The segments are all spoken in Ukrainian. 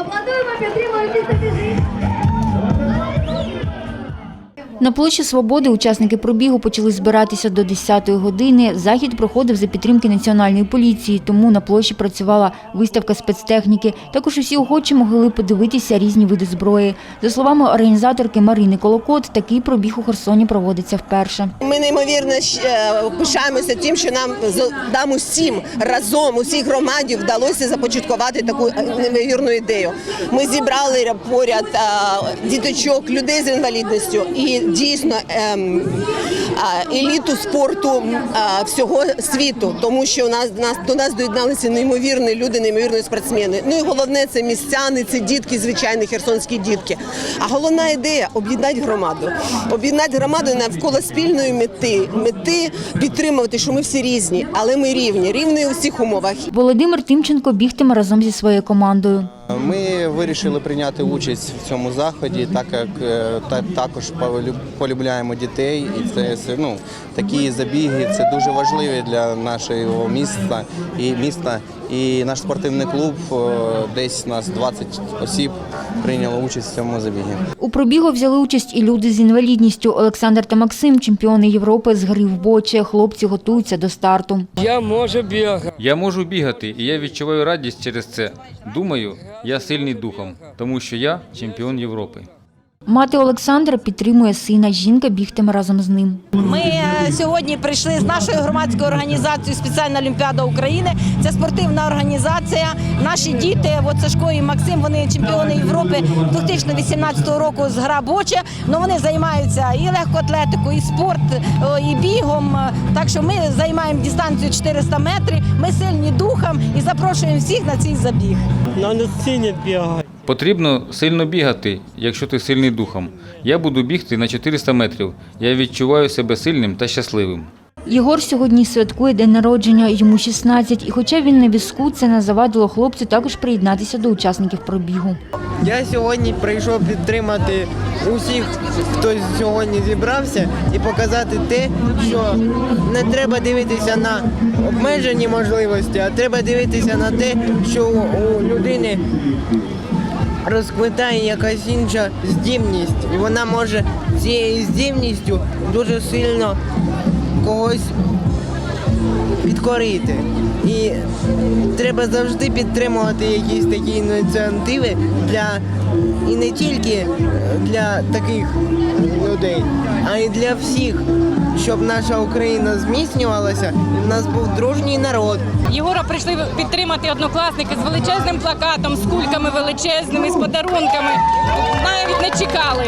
Поаплодуємо, підтримуємо всіх забіжить. На площі Свободи учасники пробігу почали збиратися до 10-ї години. Захід проходив за підтримки національної поліції, тому на площі працювала виставка спецтехніки. Також усі охочі могли подивитися різні види зброї. За словами організаторки Марини Колокот, такий пробіг у Херсоні проводиться вперше. Ми неймовірно е, пишаємося тим, що нам нам усім разом, усій громаді вдалося започаткувати таку е, неймовірну ідею. Ми зібрали поряд е, діточок, людей з інвалідністю і дійсно ем, еліту спорту всього світу, тому що у нас до нас доєдналися неймовірні люди, неймовірні спортсмени. Ну і головне це містяни, це дітки, звичайні херсонські дітки. А головна ідея об'єднати громаду, об'єднати громаду навколо спільної мети, мети підтримувати, що ми всі різні, але ми рівні, рівні у всіх умовах. Володимир Тимченко бігтиме разом зі своєю командою. Ми вирішили прийняти участь в цьому заході, так як е, та- також полю- полюбляємо дітей, і це, ну, такі забіги це дуже важливі для нашого міста і міста. І наш спортивний клуб е, десь нас 20 осіб прийняло участь в цьому забігі. У пробігу взяли участь і люди з інвалідністю. Олександр та Максим, чемпіони Європи з гри в боче. Хлопці готуються до старту. Я можу бігати. Я можу бігати, і я відчуваю радість через це. Думаю, я сильний духом, тому що я чемпіон Європи. Мати Олександра підтримує сина. Жінка бігтиме разом з ним. Ми е, сьогодні прийшли з нашою громадською організацією Спеціальна Олімпіада України. Це спортивна організація. Наші діти, от Сашко і Максим, вони чемпіони Європи 2018 року з гра боче. Ну вони займаються і легкоатлетикою, і спорт, і бігом. Так що ми займаємо дистанцію 400 метрів. Ми сильні духом і запрошуємо всіх на цей забіг. Надо сині бігати. Потрібно сильно бігати, якщо ти сильний духом. Я буду бігти на 400 метрів. Я відчуваю себе сильним та щасливим. Єгор сьогодні святкує день народження, йому 16. І хоча він на візку, це не завадило хлопцю також приєднатися до учасників пробігу. Я сьогодні прийшов підтримати усіх, хто сьогодні зібрався, і показати те, що не треба дивитися на обмежені можливості, а треба дивитися на те, що у людини розквитає якась інша здібність, і вона може цією здібністю дуже сильно когось підкорити. І треба завжди підтримувати якісь такі ініціативи для і не тільки для таких людей, а й для всіх, щоб наша Україна зміцнювалася, і в нас був дружній народ. Єгора прийшли підтримати однокласники з величезним плакатом, з кульками величезними, з подарунками. Навіть не чекали.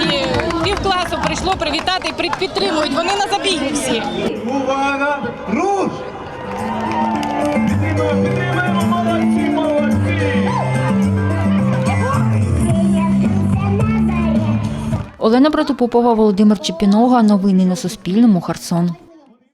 І пів класу прийшло привітати і підтримують. Вони на забігі всі. Увага! Руш! Олена Протопопова, Володимир Чепінога. Новини на Суспільному. Херсон.